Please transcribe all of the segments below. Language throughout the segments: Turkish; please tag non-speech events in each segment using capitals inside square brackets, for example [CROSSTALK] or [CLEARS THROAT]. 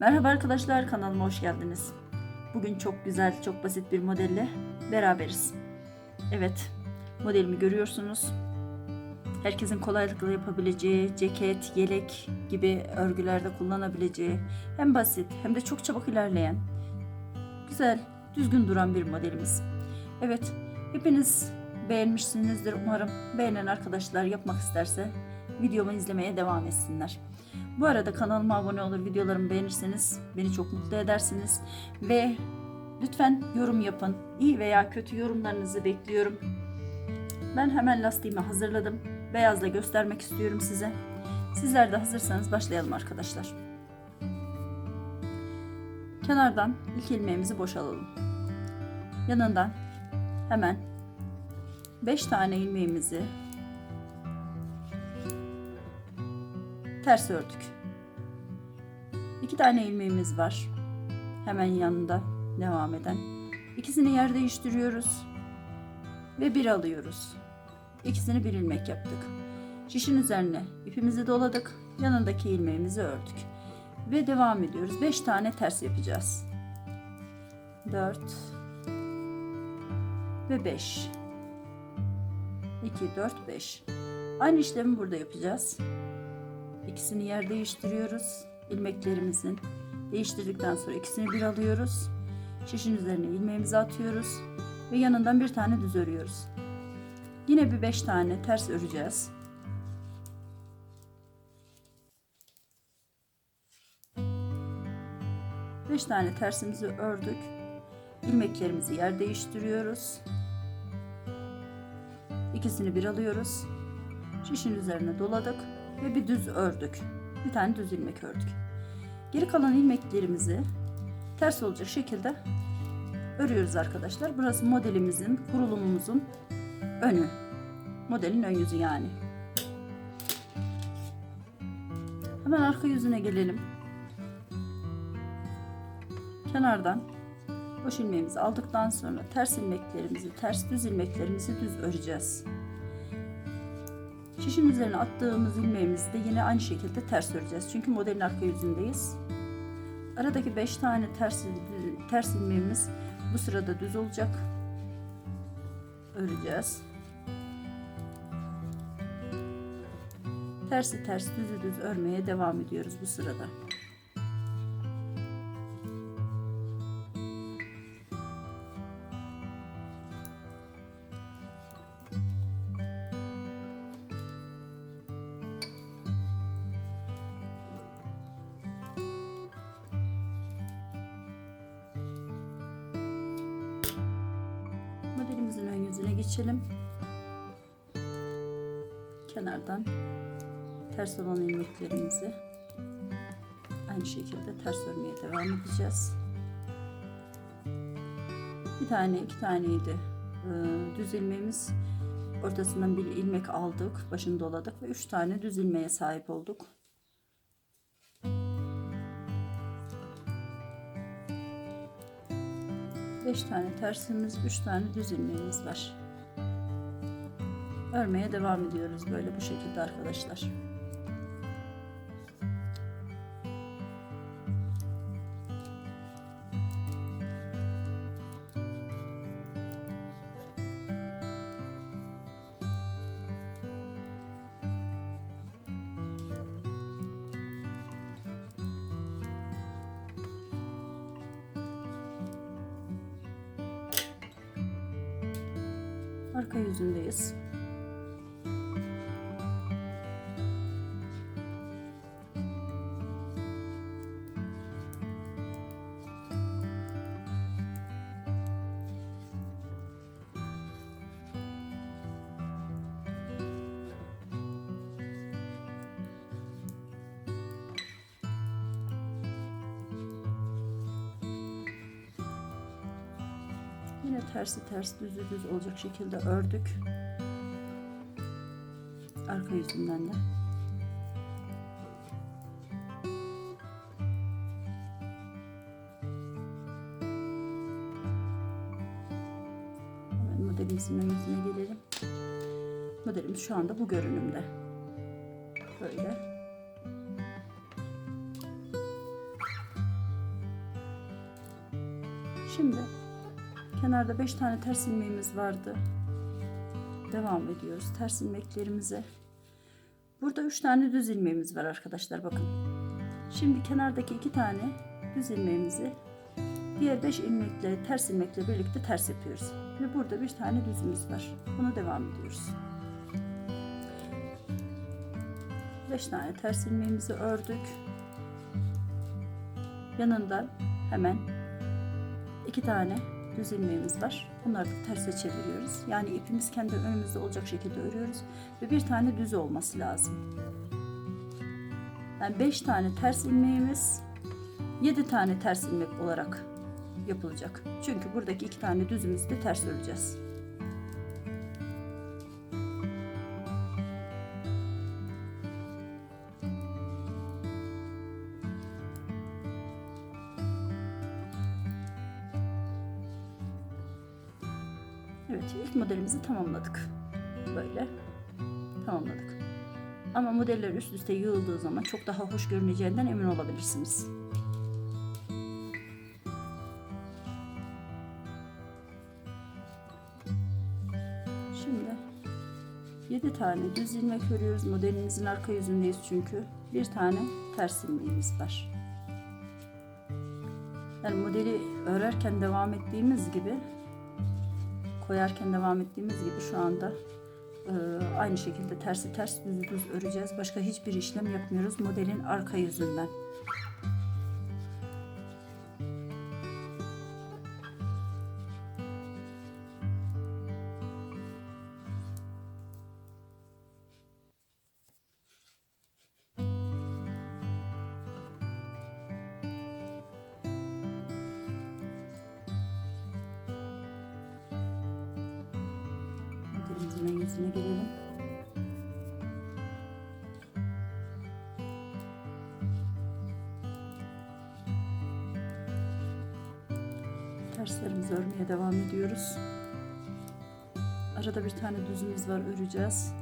Merhaba arkadaşlar kanalıma hoş geldiniz. Bugün çok güzel, çok basit bir modelle beraberiz. Evet, modelimi görüyorsunuz. Herkesin kolaylıkla yapabileceği ceket, yelek gibi örgülerde kullanabileceği hem basit hem de çok çabuk ilerleyen güzel, düzgün duran bir modelimiz. Evet, hepiniz beğenmişsinizdir umarım. Beğenen arkadaşlar yapmak isterse videomu izlemeye devam etsinler. Bu arada kanalıma abone olur, videolarımı beğenirseniz beni çok mutlu edersiniz. Ve lütfen yorum yapın. İyi veya kötü yorumlarınızı bekliyorum. Ben hemen lastiğimi hazırladım. Beyazla göstermek istiyorum size. Sizler de hazırsanız başlayalım arkadaşlar. Kenardan ilk ilmeğimizi boşalalım. Yanından hemen 5 tane ilmeğimizi ters ördük. İki tane ilmeğimiz var. Hemen yanında devam eden. İkisini yer değiştiriyoruz. Ve bir alıyoruz. İkisini bir ilmek yaptık. Şişin üzerine ipimizi doladık. Yanındaki ilmeğimizi ördük. Ve devam ediyoruz. 5 tane ters yapacağız. 4 ve 5 2 4 5 Aynı işlemi burada yapacağız. İkisini yer değiştiriyoruz. ilmeklerimizin değiştirdikten sonra ikisini bir alıyoruz. Şişin üzerine ilmeğimizi atıyoruz ve yanından bir tane düz örüyoruz. Yine bir beş tane ters öreceğiz. Beş tane tersimizi ördük. ilmeklerimizi yer değiştiriyoruz. İkisini bir alıyoruz. Şişin üzerine doladık ve bir düz ördük. Bir tane düz ilmek ördük. Geri kalan ilmeklerimizi ters olacak şekilde örüyoruz arkadaşlar. Burası modelimizin, kurulumumuzun önü. Modelin ön yüzü yani. Hemen arka yüzüne gelelim. Kenardan boş ilmeğimizi aldıktan sonra ters ilmeklerimizi, ters düz ilmeklerimizi düz öreceğiz. Şişin üzerine attığımız ilmeğimizi de yine aynı şekilde ters öreceğiz. Çünkü modelin arka yüzündeyiz. Aradaki 5 tane ters, ters ilmeğimiz bu sırada düz olacak. Öreceğiz. Tersi ters düzü düz örmeye devam ediyoruz bu sırada. Edeceğiz. Bir tane iki taneydi ee, düz ilmeğimiz. Ortasından bir ilmek aldık, başını doladık ve üç tane düz ilmeğe sahip olduk. Beş tane tersimiz, üç tane düz ilmeğimiz var. Örmeye devam ediyoruz böyle bu şekilde arkadaşlar. Arka yüzündeyiz. Tersi ters düzü düz olacak şekilde ördük. Arka yüzünden de. Hemen modelimizin ön yüzüne gelelim. Modelimiz şu anda bu görünümde. Böyle. Şimdi kenarda 5 tane ters ilmeğimiz vardı. Devam ediyoruz ters ilmeklerimize. Burada 3 tane düz ilmeğimiz var arkadaşlar bakın. Şimdi kenardaki 2 tane düz ilmeğimizi diğer 5 ilmekle ters ilmekle birlikte ters yapıyoruz. Ve burada bir tane düzümüz var. Buna devam ediyoruz. 5 tane ters ilmeğimizi ördük. Yanından hemen iki tane düz ilmeğimiz var. Bunları da terse çeviriyoruz. Yani ipimiz kendi önümüzde olacak şekilde örüyoruz. Ve bir tane düz olması lazım. Yani 5 tane ters ilmeğimiz 7 tane ters ilmek olarak yapılacak. Çünkü buradaki iki tane düzümüzü de ters öreceğiz. Evet ilk modelimizi tamamladık. Böyle tamamladık. Ama modeller üst üste yığıldığı zaman çok daha hoş görüneceğinden emin olabilirsiniz. Şimdi 7 tane düz ilmek örüyoruz. Modelimizin arka yüzündeyiz çünkü. Bir tane ters ilmeğimiz var. Yani modeli örerken devam ettiğimiz gibi koyarken devam ettiğimiz gibi şu anda e, aynı şekilde tersi ters düzü düz öreceğiz. Başka hiçbir işlem yapmıyoruz modelin arka yüzünden. Ediyoruz. Arada bir tane düzümüz var öreceğiz.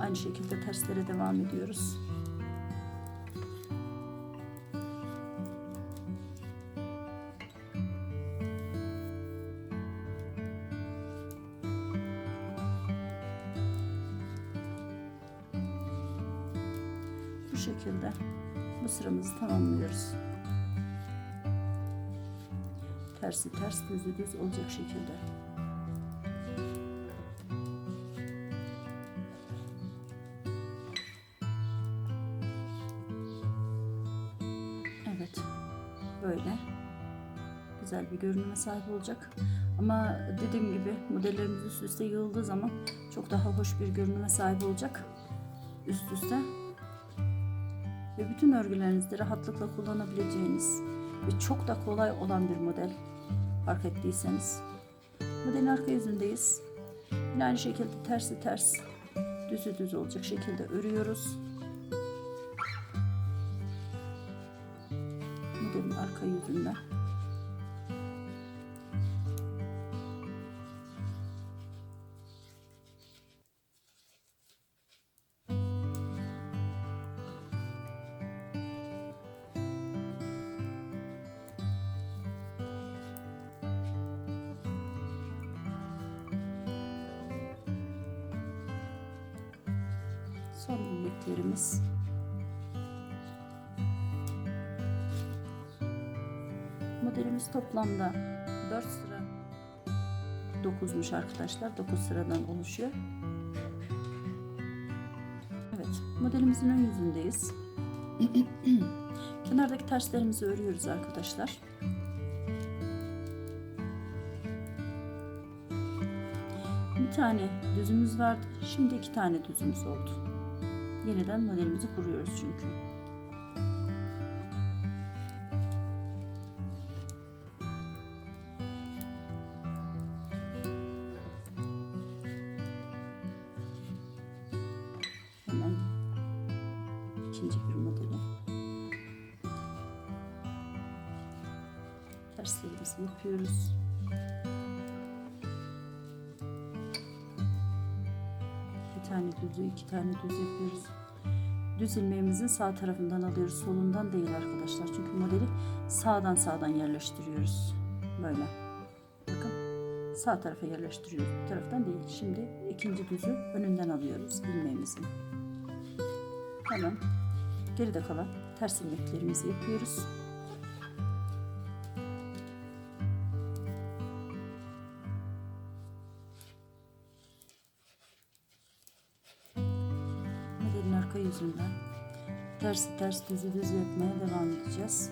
Aynı şekilde terslere devam ediyoruz. Bu şekilde bu sıramızı tamamlıyoruz. Tersi ters düzü düz olacak şekilde. Evet. Böyle güzel bir görünüme sahip olacak. Ama dediğim gibi modellerimiz üst üste yığıldığı zaman çok daha hoş bir görünüme sahip olacak. Üst üste ve bütün örgülerinizde rahatlıkla kullanabileceğiniz ve çok da kolay olan bir model fark ettiyseniz. Modelin arka yüzündeyiz. Yine aynı şekilde tersi ters düzü düz olacak şekilde örüyoruz. Modelin arka yüzünden. Son ilmeklerimiz. Modelimiz toplamda 4 sıra 9'muş arkadaşlar. 9 sıradan oluşuyor. Evet, modelimizin ön yüzündeyiz. [CLEARS THROAT] Kenardaki terslerimizi örüyoruz arkadaşlar. Bir tane düzümüz vardı. Şimdi iki tane düzümüz oldu. Yeniden modelimizi kuruyoruz çünkü. Hemen ikinci bir modeli. Terslerimizi yapıyoruz. Tane düzü, iki tane düz yapıyoruz. Düz ilmeğimizin sağ tarafından alıyoruz. Solundan değil arkadaşlar. Çünkü modeli sağdan sağdan yerleştiriyoruz. Böyle. Bakın. Sağ tarafa yerleştiriyoruz. Bu taraftan değil. Şimdi ikinci düzü önünden alıyoruz ilmeğimizin. Hemen geride kalan ters ilmeklerimizi yapıyoruz. Tersi ters düzü düz yapmaya devam edeceğiz.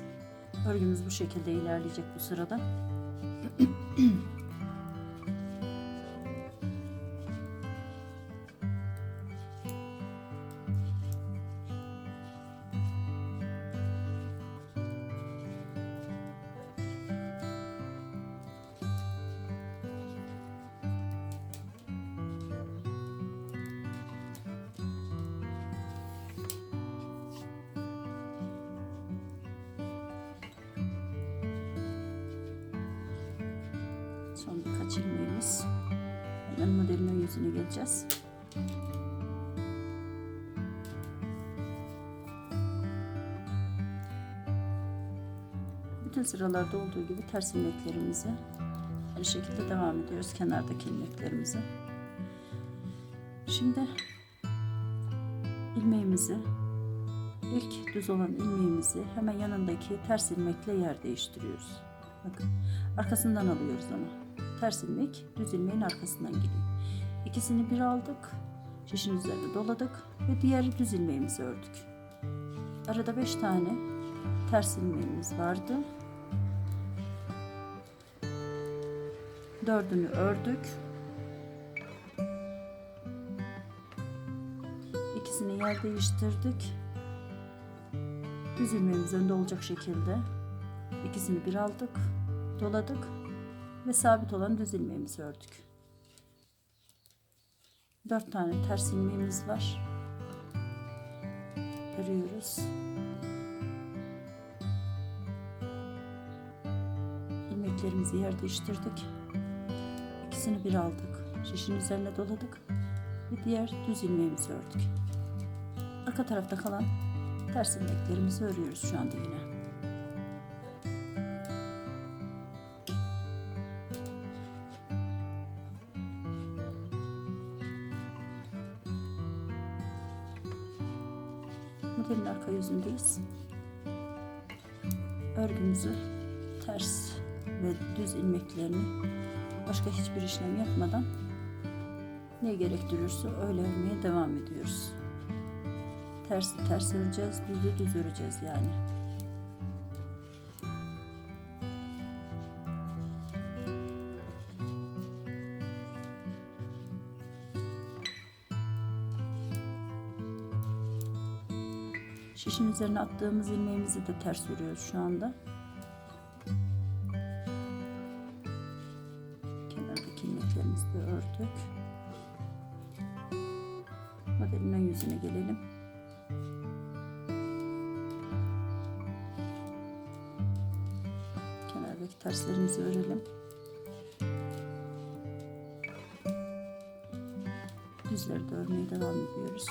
Örgümüz bu şekilde ilerleyecek bu sırada. [CLEARS THROAT] Son birkaç ilmeğimiz. Hemen modelin yüzüne geleceğiz. Bütün sıralarda olduğu gibi ters ilmeklerimizi aynı şekilde devam ediyoruz kenardaki ilmeklerimizi. Şimdi ilmeğimizi ilk düz olan ilmeğimizi hemen yanındaki ters ilmekle yer değiştiriyoruz. Bakın arkasından alıyoruz ama ters ilmek düz ilmeğin arkasından gidiyor. İkisini bir aldık. Şişin üzerine doladık ve diğer düz ilmeğimizi ördük. Arada 5 tane ters ilmeğimiz vardı. Dördünü ördük. İkisini yer değiştirdik. Düz ilmeğimiz önde olacak şekilde ikisini bir aldık, doladık ve sabit olan düz ilmeğimizi ördük. Dört tane ters ilmeğimiz var. Örüyoruz. İlmeklerimizi yer değiştirdik. İkisini bir aldık. Şişin üzerine doladık ve diğer düz ilmeğimizi ördük. Arka tarafta kalan ters ilmeklerimizi örüyoruz şu anda yine. Yüzündeyiz. Örgümüzü ters ve düz ilmeklerini başka hiçbir işlem yapmadan ne gerektiriyorsa öyle örmeye devam ediyoruz. Tersi ters öreceğiz, düzü düz öreceğiz yani. Şişin üzerine attığımız ilmeğimizi de ters örüyoruz şu anda. Kenardaki ilmeklerimizi de ördük. Modelin ön yüzüne gelelim. Kenardaki terslerimizi örelim. Düzleri de örmeye devam ediyoruz.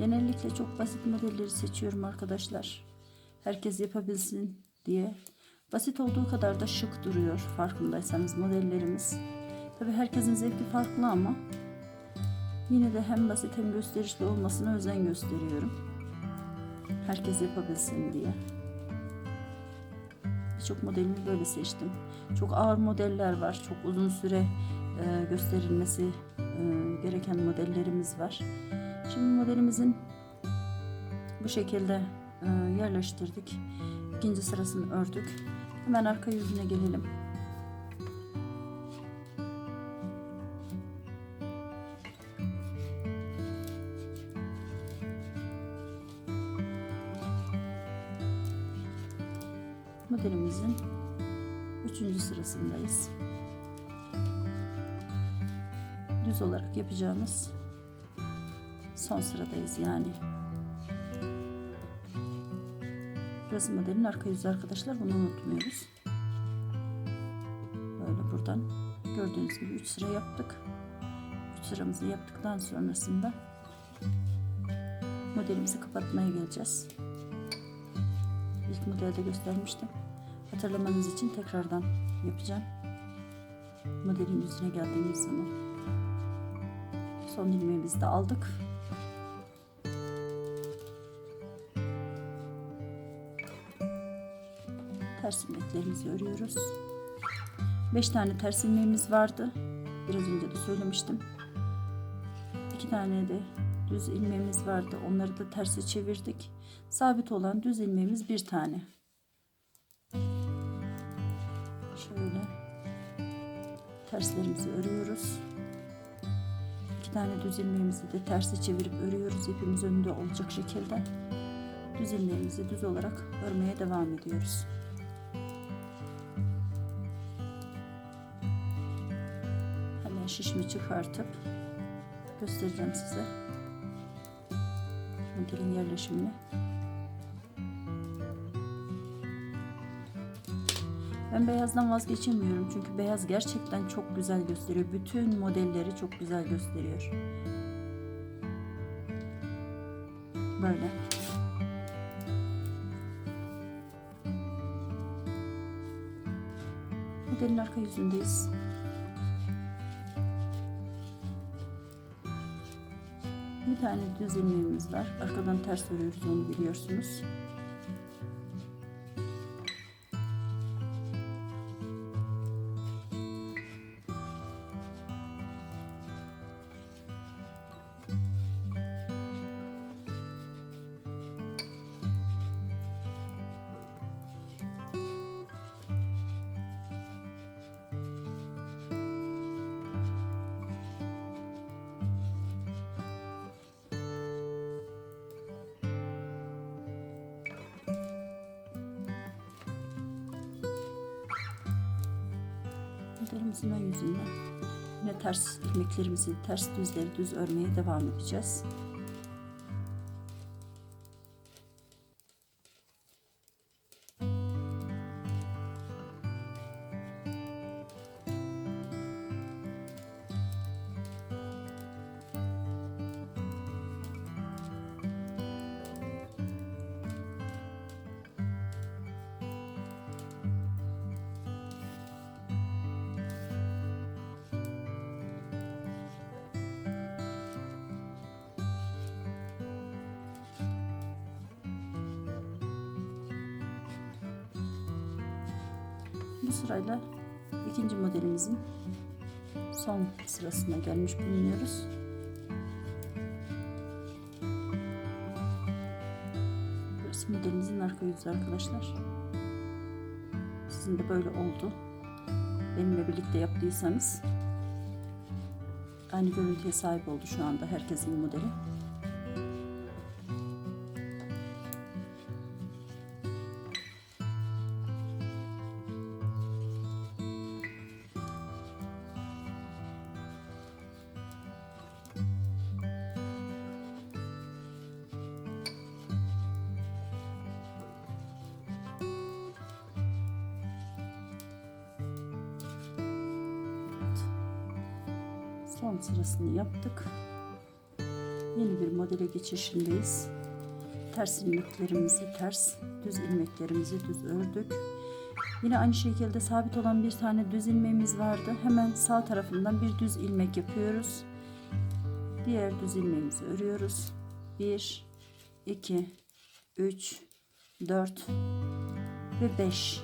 Genellikle çok basit modelleri seçiyorum arkadaşlar. Herkes yapabilsin diye. Basit olduğu kadar da şık duruyor farkındaysanız modellerimiz. Tabi herkesin zevki farklı ama yine de hem basit hem gösterişli olmasına özen gösteriyorum. Herkes yapabilsin diye. Birçok modelimi böyle seçtim. Çok ağır modeller var. Çok uzun süre e, gösterilmesi e, gereken modellerimiz var. Şimdi modelimizin bu şekilde e, yerleştirdik. İkinci sırasını ördük. Hemen arka yüzüne gelelim. Modelimizin üçüncü sırasındayız. Düz olarak yapacağımız son sıradayız yani. Burası modelin arka yüzü arkadaşlar. Bunu unutmuyoruz. Böyle buradan Gördüğünüz gibi 3 sıra yaptık. 3 sıramızı yaptıktan sonrasında modelimizi kapatmaya geleceğiz. İlk modelde göstermiştim. Hatırlamanız için tekrardan yapacağım. Modelin yüzüne geldiğimiz zaman son ilmeğimizi de aldık. Ters ilmeklerimizi örüyoruz. 5 tane ters ilmeğimiz vardı. Biraz önce de söylemiştim. 2 tane de düz ilmeğimiz vardı. Onları da terse çevirdik. Sabit olan düz ilmeğimiz bir tane. Şöyle terslerimizi örüyoruz. İki tane düz ilmeğimizi de terse çevirip örüyoruz. İpimiz önünde olacak şekilde. Düz ilmeğimizi düz olarak örmeye devam ediyoruz. Şişimi çıkartıp göstereceğim size modelin yerleşimini. Ben beyazdan vazgeçemiyorum çünkü beyaz gerçekten çok güzel gösteriyor. Bütün modelleri çok güzel gösteriyor. Böyle. Modelin arka yüzündeyiz. Tane düz ilmeğimiz var. Arkadan ters örüyoruz onu biliyorsunuz. Modelimizin ön yüzünden yine ters ilmeklerimizi ters düzleri düz örmeye devam edeceğiz. Bu sırayla ikinci modelimizin son sırasına gelmiş bulunuyoruz. Burası modelimizin arka yüzü arkadaşlar. Sizin de böyle oldu. Benimle birlikte yaptıysanız aynı görüntüye sahip oldu şu anda herkesin modeli. Yeni bir modele geçişindeyiz. Ters ilmeklerimizi ters, düz ilmeklerimizi düz ördük. Yine aynı şekilde sabit olan bir tane düz ilmeğimiz vardı. Hemen sağ tarafından bir düz ilmek yapıyoruz. Diğer düz ilmeğimizi örüyoruz. 1 2 3 4 ve 5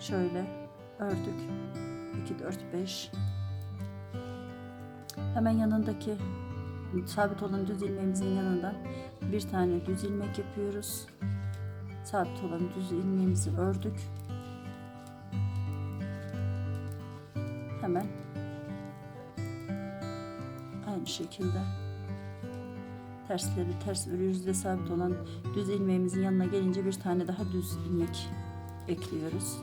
şöyle ördük 2 4 5 Hemen yanındaki sabit olan düz ilmeğimizin yanından bir tane düz ilmek yapıyoruz. Sabit olan düz ilmeğimizi ördük. Hemen aynı şekilde tersleri ters örüyoruz ve sabit olan düz ilmeğimizin yanına gelince bir tane daha düz ilmek ekliyoruz.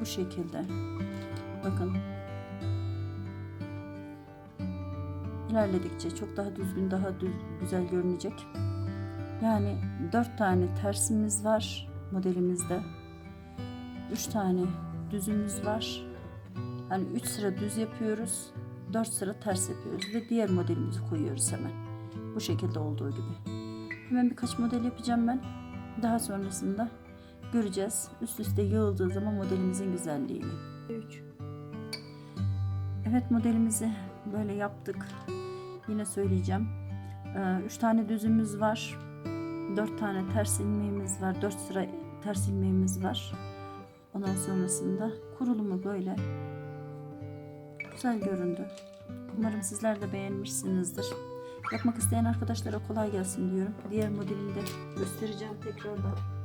Bu şekilde bakın ilerledikçe çok daha düzgün daha düz, güzel görünecek Yani 4 tane tersimiz var modelimizde. 3 tane düzümüz var. Hani 3 sıra düz yapıyoruz. 4 sıra ters yapıyoruz ve diğer modelimizi koyuyoruz hemen. Bu şekilde olduğu gibi. Hemen birkaç model yapacağım ben. Daha sonrasında göreceğiz. Üst üste yığıldığı zaman modelimizin güzelliğini. 3 Evet modelimizi böyle yaptık. Yine söyleyeceğim. 3 tane düzümüz var. 4 tane ters ilmeğimiz var. 4 sıra ters ilmeğimiz var. Ondan sonrasında kurulumu böyle. Güzel göründü. Umarım sizler de beğenmişsinizdir. Yapmak isteyen arkadaşlara kolay gelsin diyorum. Diğer modelini de göstereceğim tekrardan.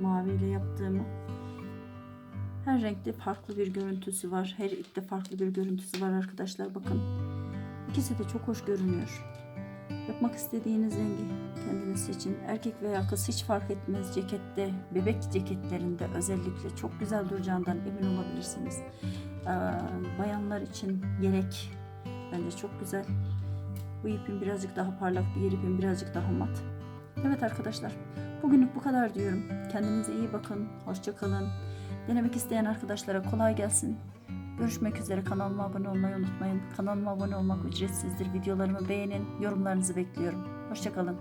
Mavi ile yaptığımı. Her renkte farklı bir görüntüsü var. Her ipte farklı bir görüntüsü var arkadaşlar. Bakın. İkisi de çok hoş görünüyor. Yapmak istediğiniz rengi kendiniz seçin. Erkek veya kız hiç fark etmez. Cekette, bebek ceketlerinde özellikle çok güzel duracağından emin olabilirsiniz. Bayanlar için yelek bence çok güzel. Bu ipin birazcık daha parlak, diğer ipin birazcık daha mat. Evet arkadaşlar, bugünlük bu kadar diyorum. Kendinize iyi bakın, hoşça kalın. Denemek isteyen arkadaşlara kolay gelsin. Görüşmek üzere. Kanalıma abone olmayı unutmayın. Kanalıma abone olmak ücretsizdir. Videolarımı beğenin. Yorumlarınızı bekliyorum. Hoşçakalın.